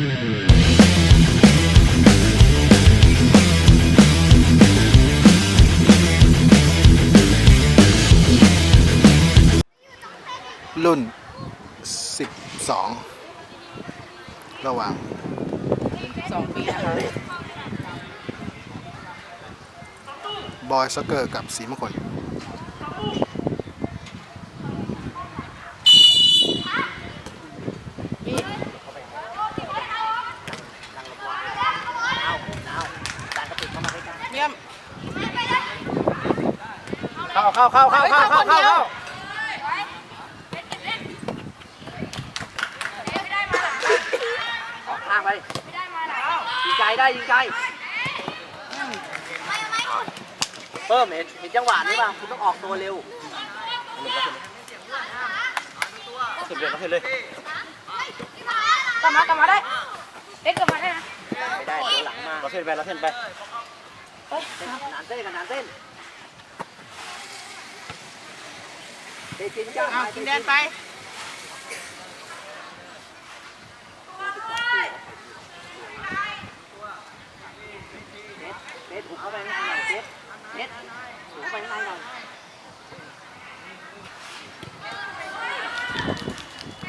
รุ่น 12 ระหว่างสองปีนะคะบอยซ็อกเกอร์กับสีมงคล เข้าเข้าเข้าเข้าเข้าเข้าเข้าเข้าออกข้างไปยิงไกลได้ยิงไกลเพิ่มเห็นเห็นจังหวะนี้ป่ะคุณต้องออกตัวเร็วขึ้นเลยขึ้นเลยกลับมากลับมาได้เด็กกลับมาได้นะไม่ได้เดี๋ยวหลังมาเราเส้นไปเราเส้นไปนานเส้นกันนานเส้นเตะจริงจ้า เอากินแดนไปเตะถูกเข้าไปข้างในหน่อยเตะเตะถูกเข้าไปข้างในหน่อย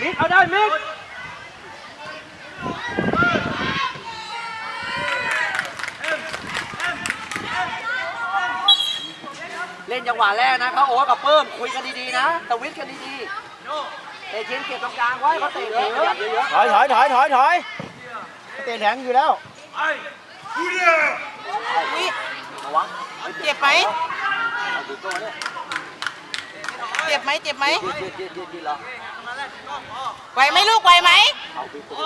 มิกเอาได้มิก เล่นจังหวะแรกนะเขาโอ้กับเพิ่มคุยกันดีๆนะสวิตช์กันดีๆเตะชิ้นเก็บตรงกลางไว้เขาเตะเยอะเยอะถอยถอยถอยถอยถอยเตะแหลงอยู่แล้ววิระวังเจ็บไหมเอาดูตัวเนี่ยเจ็บไหมเจ็บไหมยืดยืดยืดยืดยืดเหรอไหวไหมลูกไหวไหมเอาดูตัว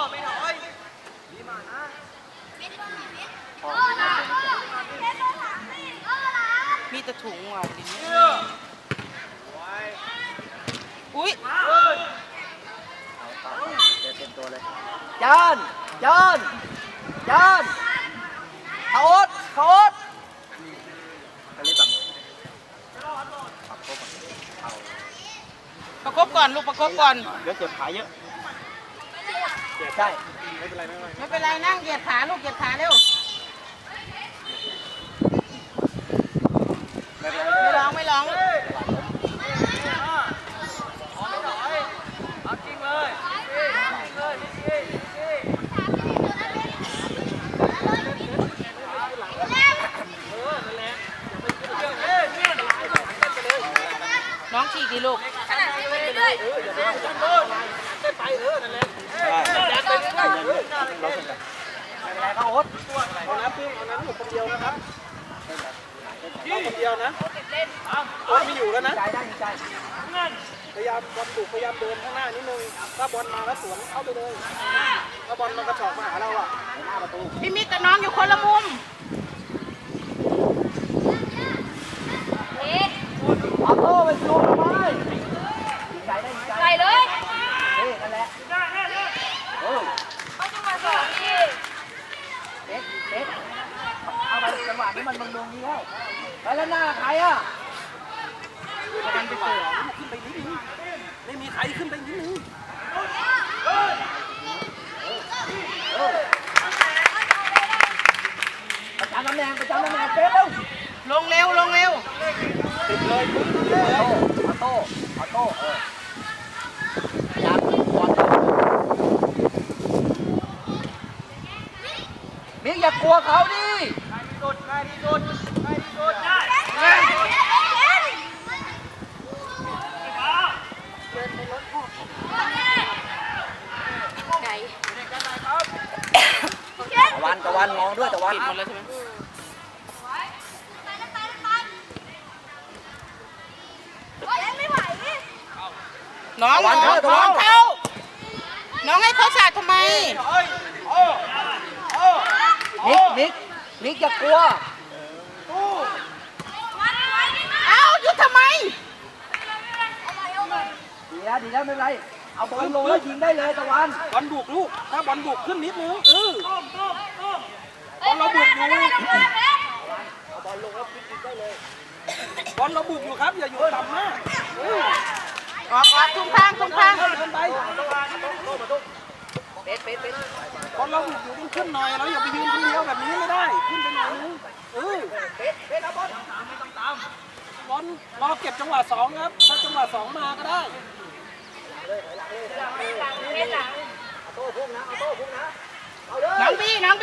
มีแตะถุงว่ะดินอุ้ยเต็มตัวเลยจานจานจานเขาโอ๊ตเขาโอ๊ตอันนี้แบบประกบก่อนลูกประกบก่อน เดี๋ยวเจ็บขาเยอะเจ็บใช่ไม่เป็นไรนั่งเหยียดขาลูกเหยียดขาเร็ว lang. มาแล้วสวนเข้าไปเลยถ้าบอลมันกระชอกมาหาเราอะหน้าประตู พี่มิตรกับน้องอยู่คนละมุม เอาโต้ไปสูงไปใจได้ใจ ใส่เลย เฮ้ยนั่นแหละเออ เอาจังหวะสองที่ เอ็ดเอ็ดเอาไปจังหวะนี้มันมันลงนี้แล้วไปแล้วหน้าใครอะ กันไปเสือ ไม่มีใครขึ้นไปนิดนึง ประจำตำแหน่งประจำตำแหน่งเป๊ะเร็ว ลงเร็วลงเร็ว ติดเลยปึ๊บเลยออโต้ออโต้เออพยายามบอลมิก อย่ากลัวเขาดิไหนตะวันตะวันมองด้วยตะวันปิดหมดแล้วใช่ไหมไม่ไหวน้องน้องน้องเขาน้องให้เขาสาดทำไม มิกมิกมิกอย่ากลัวเอ้าหยุดทำไม ดีแล้วดีแล้วไม่เป็นไร เอาบอลลงแล้วยิงได้เลยตะวันบอลบุกลูก ถ้าบอลบุกขึ้นนิดนึงเออ บอลเราบุกอยู่บอลเราบุกอยู่ครับ อย่าอยู่ต่ำมากเออออกออกทุ่งทางทุ่งทาง เดินไป เป๊ะเป๊ะเป๊ะ บอลเราบุกอยู่ต้องขึ้นหน่อยเราอย่าไปยืนคนเดียวแบบนี้ไม่ได้ ขึ้นไปหน่อยนึงเออเบ็ดเบ็ดเอาบอลไม่ต้องตามบอลรอเก็บจังหวะสองครับ ถ้าจังหวะสองมาก็ได้เอาโต้พุ่งนะเอาโต้พุ่งนะเอาเลยน้องบี้น้อง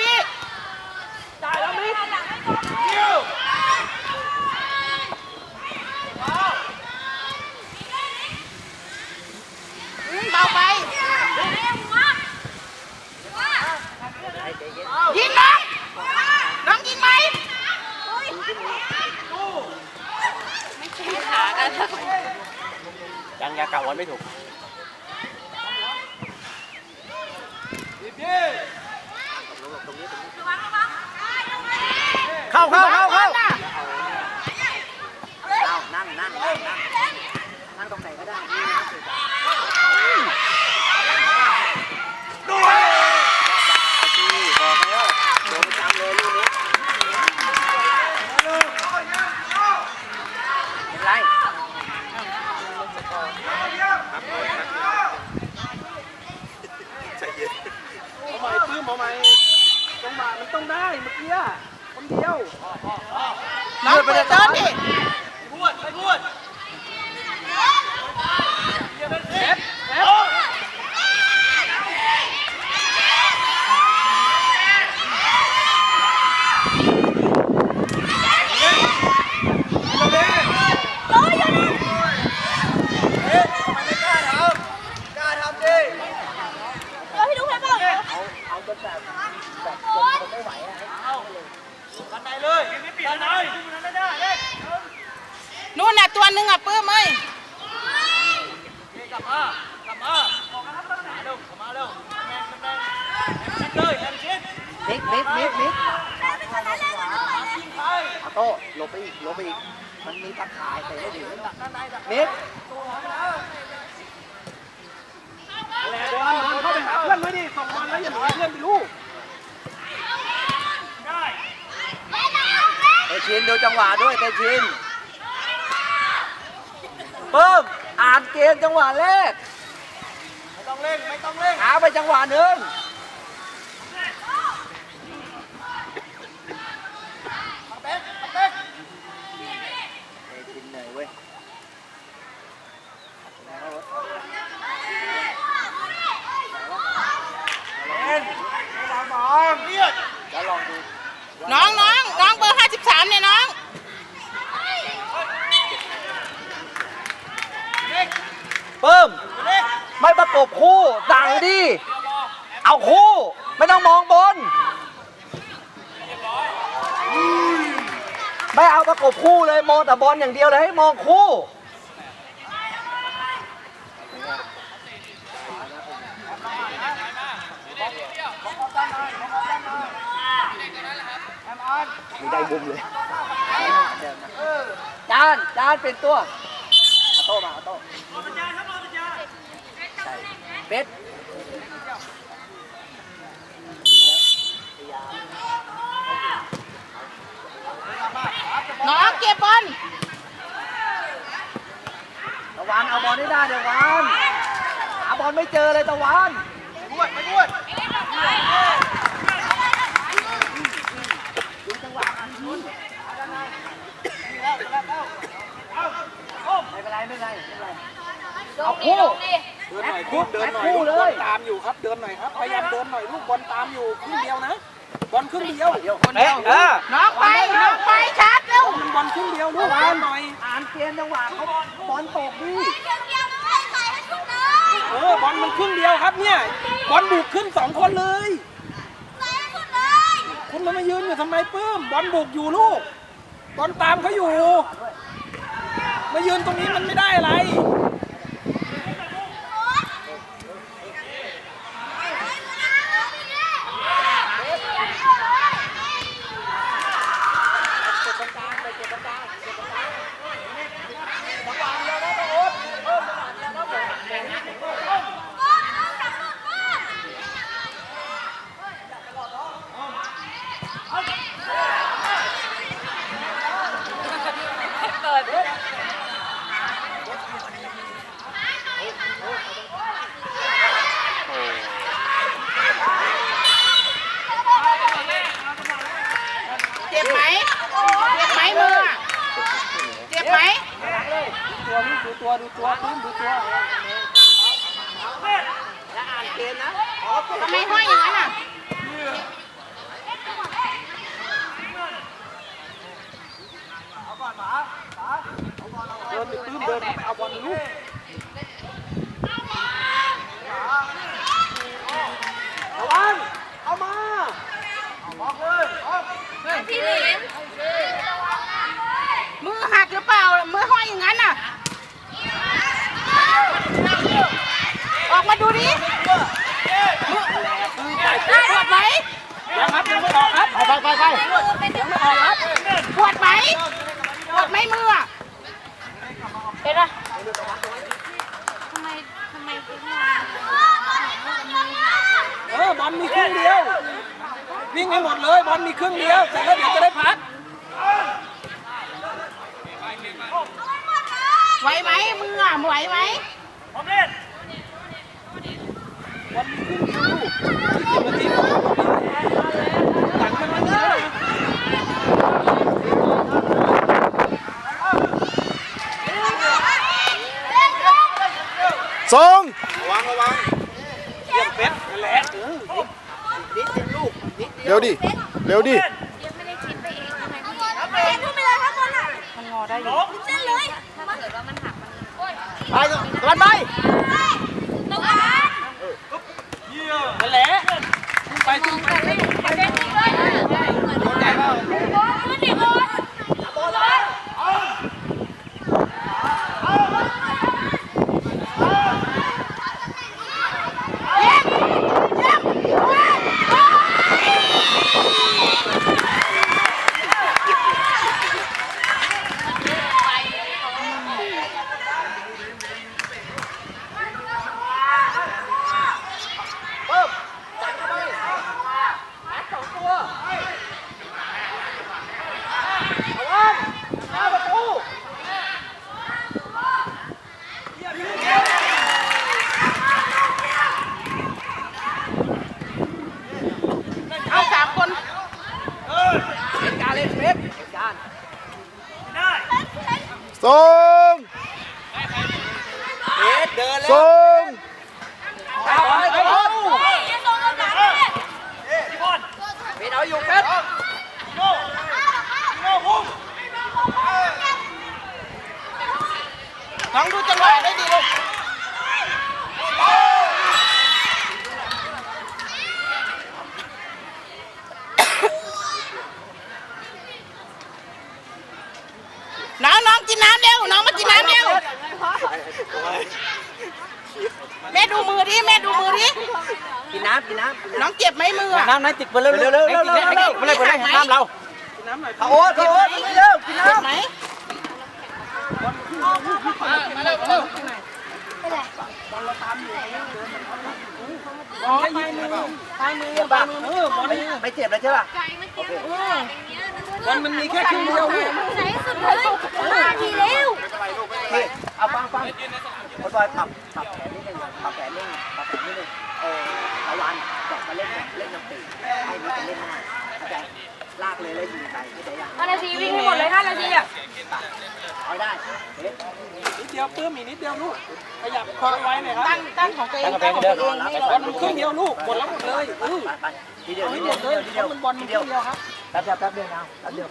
เพื่อนไปลูกเตชินดูจังหวะด้วยเตชินเพิ่มอ่านเกมจังหวะแรกไม่ต้องเร่งไม่ต้องเร่งหาไปจังหวะหนึ่งเตชินเหนื่อยเว้ย แล้วลองดู น้องน้องน้องเบอามเนี่ยน้องเพิ่มไม่ประกบคู่สั่งดิ เอาคู่ ไม่ต้องมองบน ไม่เอาประกบคู่เลยมองแต่บอลอย่างเดียวเลยให้มองคู่ มีได้บุมเลยจานจานเป็นตัวเอาโต้มาเอาโต้ใช่เป็ดน้องเก็บบอลตะวันเอาบอลให้ได้เดี๋ยววันหาบอลไม่เจอเลยตะวันพูดไม่พูด ไม่เป็นไรไม่เป็นไรไม่เป็นไรลงดิลงดิเดินหน่อยครับเดินหน่อยลูกเลบอยลตามอยู่ครับเดินหน่อยครับพยายามเดินหน่อยลูกบอลตามอยู่ครึ่งเดียวนะบอลครึ่งเดียวเอ๊ะเออน้องไปน้องไปชาร์จเร็วมันบอลครึ่งเดียวลูกเดินหน่อยอ่านเกมจังหวะเขาบอลตกดิเกี่ยวเออบอลมันครึ่งเดียวครับเนี่ยบอลบุกขึ้นสองคนเลยใส่ให้สุดเลยคุณมามายืนอยู่ทำไมปื้มบอลบุกอยู่ลูก บอลตามเขาอยู่ มายืนตรงนี้มันไม่ได้อะไร เบไหมเจ็บไหมมืออะเจ็บไหม ตัวนี่ ดูตัวดูตัวปื้มดูตัว และอ่านเกมนะ ทำไมห้อยอย่างนั้นอะ เดินไปปื้มเดินไปเอาบอลลูก ระวังเอามาออกเลยออก พี่หลิน มือหักหรือเปล่า มือห้อยอย่างนั้นอะ ออกมาดูดิมือปวดไหมยังครับยังไม่ออกครับไปไปไปมือเป็นเด็กไม่ออกครับปวดไหมปวดไหมมืออะเห็นปะทำไมทำไมถึงมาเออบอลมีครึ่งเดียว วิ่งให้หมดเลยบอลมีครึ่งเดียวเสร็จแล้วเดี๋ยวจะได้พักไหวไหมมืออะไหวไหมบอลมีค รึ่งเดียวลูกยี่สิบนาทีหลังมันมันเยอะนะส่งเยี่ยมเป็ดนั่นแหละเออนิดเดียวลูกนิดเดียวเร็วดิ เร็วดิยังไม่ได้คิดไปเองทำไมพี่เอ็นขึ้นไปเลยครับบอลอะ มันงอได้อยู่ เส้นเลยถ้าเกิดว่ามันหักมันโอ้ย ไปตะวันไป ตะวัน นั่นแหละไปถึง แต่ไม่ไม่ได้จริงเลยเหมือน ใจเปล่า บอลขึ้นดิบอลบอลเลย เพิ่มจัดเข้าไปนัดสองตัวระวังหน้าประตู เอาสามคน เหตุการณ์เลยเฟฟเหตุการณ์ ส่ง เฟฟเดินแล้ว ส่ง เอาไปตะวัน ยังตรงกันเลย เฟฟเอาอยู่เฟฟ น้องดูจังหวะได้ดีลูกน้องน้องกินน้ำเร็ว น้องมากินน้ำเร็ว แม่ดูมือดิแม่ดูมือดิกินน้ำกินน้ำน้องเจ็บไหมมืออะน้ำน้ำจิกไปเร็วเร็วเร็วเร็วเร็วเร็วเร็วไปเลยไปเลยน้ำเราเขาโอ๊ตเขาโอ๊ตเร็วกินเจ็บน้ำไหมบอลให้ยืนมือปลายมือปลายมือเออบอลไม่ไม่เจ็บเลยใช่ป่ะใจเมื่อกี้มันอย่างเงี้ยบอลมันมีแค่ครึ่งเดียวลูกไหนสุดเลยมาทีเร็วพี่เอาฟังฟัง คนบอยปรับปรับแผนนิดนึงปรับแผนนิดนึงปรับแผนนิดนึงเออตะวันบอกมาเล่นเล่นน้ำตีให้นี่จะเล่นง่ายเข้าใจลากเลยแล้วยิงไปเข้าใจยังห้านาทีวิ่งให้หมดเลยห้านาทีอะเอาได้เฮ้ยนิดเดียวปื้มอีกนิดเดียวลูกขยับคอไว้หน่อยครับตั้งตั้งของตัวเองตั้งของตัวเองนี่บอลมันครึ่งเดียวลูกหมดแล้วหมดเลยเออไปไปทีเดียวเอาทีให้หเดีมยวดทีเลยเดียวทีเดียวมันบอลมันทีคเดียวรึ่งเดียวครับแป๊บเดียวแป๊บเดียวนะแป๊บเดียว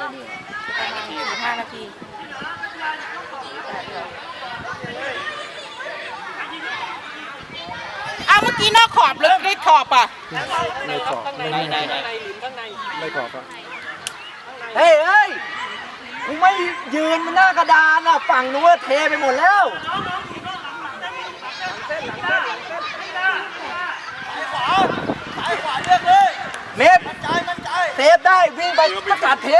ห้านาทีอ้าวเมื่อกี้นอกขอบหรือได้ขอบอะไม่ขอบข้างในไม่ข้างในไม่ข้างในหลินข้างในไม่ขอบอะเฮ้ยเฮ้ยกูไม่ยืนมันหน้ากระดานอะฝั่งนู้นเทไปหมดแล้วเมฟเซฟได้วิ่งไปประกาศเที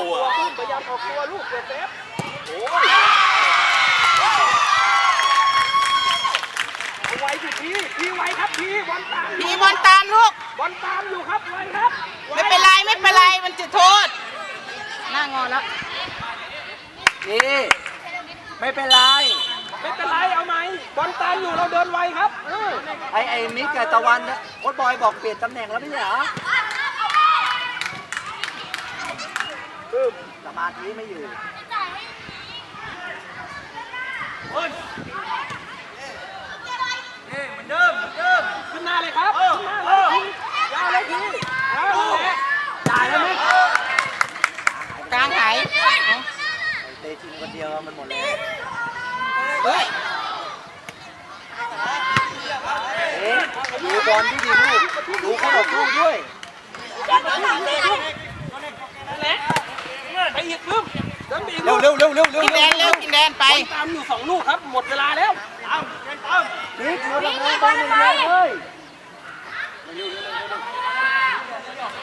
ยงพยายามออกตัวลูกเปิดเซฟเอาไว้สิพี่พี่ไว้ครับพี่บอลตามพี่บอลตามลูก บอลตามอยู่ครับไว้ครับไม่เป็นไรไม่เป็นไรมันจุดโทษหน้างอแล้วนี่ไม่เป็นไร ไม่เป็นไรเอาไหมบอลตามอยู่เราเดินไวครับเออไอไอมิกกับตะวันเนี่ยโค้ชบอยบอกเปลี่ยนตำแหน่งแล้วไม่ใช่เหรอ สมาธิไม่อยู่ขึ้นหน้าเลยครับขึ้นหน้าเลยยาวเลยพี่เอาแหละจ่ายแล้วมิกกลางหายเตะทีมคนเดียวมันหมดเลยเฮ้ยเอ๊ะดูบอลที่ดีลูกดูเขาบอกลูกด้วยไป อีกลืมเดินไปอีกเร็วเร็วเร็วเร็วเร็วกินแดนเร็วกินแดนไปตามอยู่สองลูกครับ หมดเวลาแล้วมิกเราทำงานบอลอย่างเดียวเลย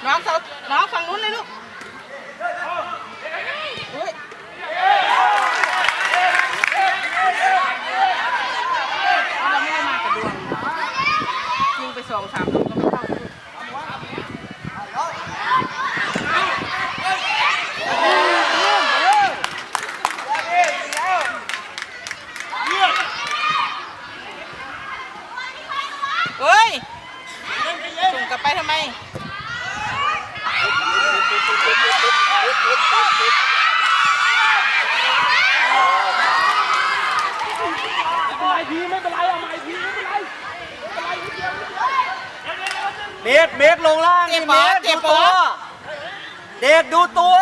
น้องเขาน้องฝั่งนู้นเลยลูกเฮ้ยเราไม่ได้มากับดวงยิงไปสองสามลูกก็ไม่เข้าลูกเฮ้ยส่งกลับไปทำไม เอา ไม้พีไม่เป็นไรเอาไม้พีไม่เป็นไรเมกเมกลงล่างเจ็นี่บเมเหรอกเจ็ดูบเหรตัอวเด็กดูตัว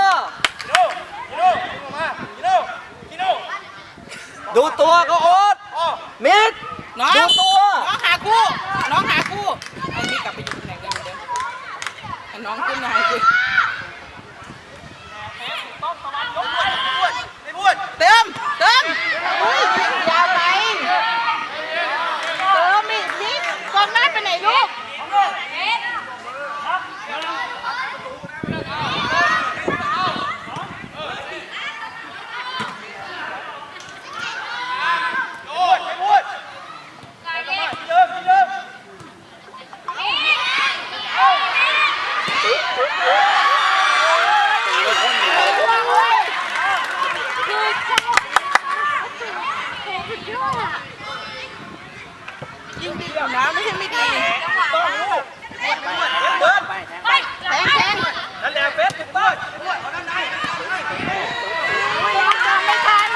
ดูตัวก็โอ๊ตมิกน้อง ดูตัว น้องหาคู่น้องหาคู่ไอ้นี่กลับไปอยู่ตำแหน่งเดิมเดิมให้น้องขึ้นไหนสิต้องสมาให้คู่เติมเติมอุ้ยยาวไปเติมอีกนิดก่อนแม่ไปไหนลูก ยิงดีกว่านะไม่ใช่ไม่ดี ต้องลูก ไปแทง แทงแทง นั่นแหละเฟสถูกต้อง น้องจำไม่ทัน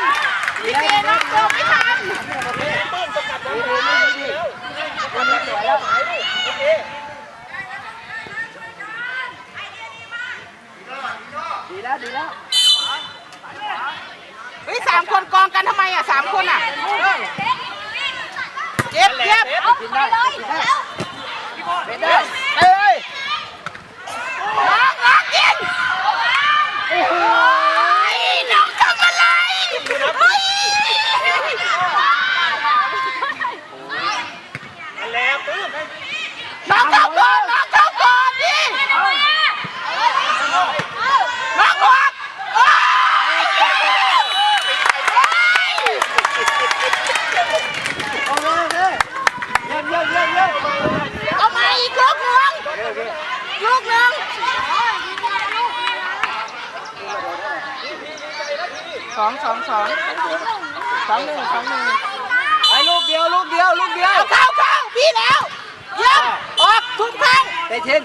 พี่เจน้องจำไม่ทัน ปื้มสกัดได้ ดีดีดีดีวันนี้สวยแล้ว ดีแล้วดีแล้ว เฮ้ยสามคนกองกันทำไมอะ สามคนอะเจ็บเจ็บกินได้กินได้เป็นได้เอ้ยน้องน้องกินโอ้ยน้องทำอะไรเฮ้ย นั่นแหละปื้ม น้องเข้าก่อนน้องเข้าก่อนดิน้องก่อนโอ้ย โอเคโอเคเยี่ยมเยี่ยมเยี่ยมเยี่ยมเอามาอีกลูกหนึ่งลูกหนึ่งสองสองสองสองหนึ่งสองหนึ่งไอ้ลูกเดียวลูกเดียวลูกเดียวเอาเข้าเข้าพี่แล้วเยี่ยมออกทุกครั้งเตชิน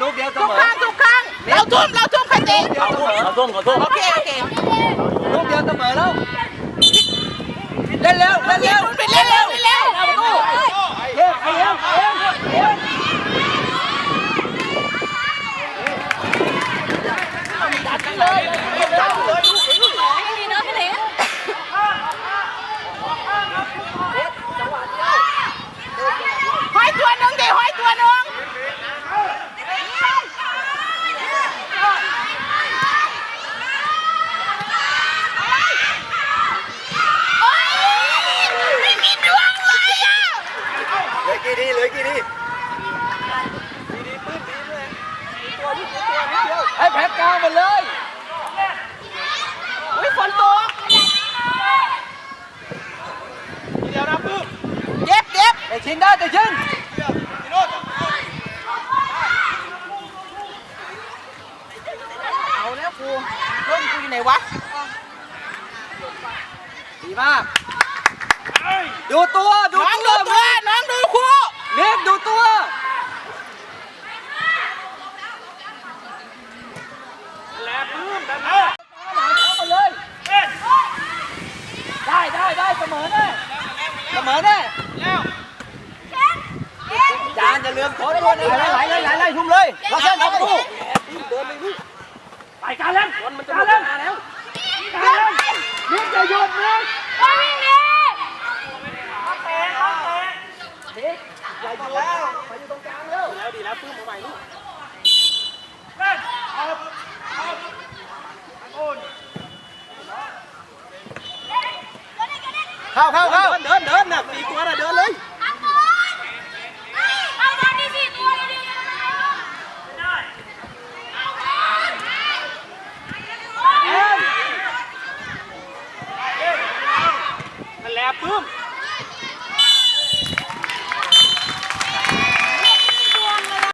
ลูกเดียวเสทุกมอครั้งทุกครั้งเราทุ่มเราทุ่มใครเตะเดียวเสมอขอโทษขอโทษโอเคโอเคลูกเดียวเสมอแล้ว เล่นเร็วเล่นเร็เร็ววไปเร็วเร็วเร็วเยี่ยมเยี่ยมเยี่ยมเยี่ยม ห้อยตัวหนึ่งดิห้อยตัวหนึ่งโอ๊ยไม่มีดวงเลยอะ เหลือกี่ดีเหลือกี่ดีให้แพ็คกลางหมดเลย อุ้ยฝนตก เดี๋ยวนะปื้ม เจ็บเจ็บ เต ชินได้เตชินเอาแล้วกูเพิ่มกูอยู่ไหนวะดีมากดูตัวดูน้องตัดูวเน็กดูตัวแล้วปื้มดันเอาเลยได้ได้ได้เสมอแน่เสมอแน่ จานอย่าลืมโค้ดด้วยนะไหลไหลไหลไหลทุ่มเลยเราเส้นเอาตู้เดินไปลูกไปการเล่นบอลมันจะมดเวลาแล้วการเล่นนิกจะหยุดนิกไปวิ่งดินิกอย่าหยุดแล้วไปอยู่ตรงกลางเร็วแล้วดีแล้วปื้มเอาใหม่ลูกเข้าเข้าเข้าเดินเดินเดินน่ะสี่ตัวน่ะ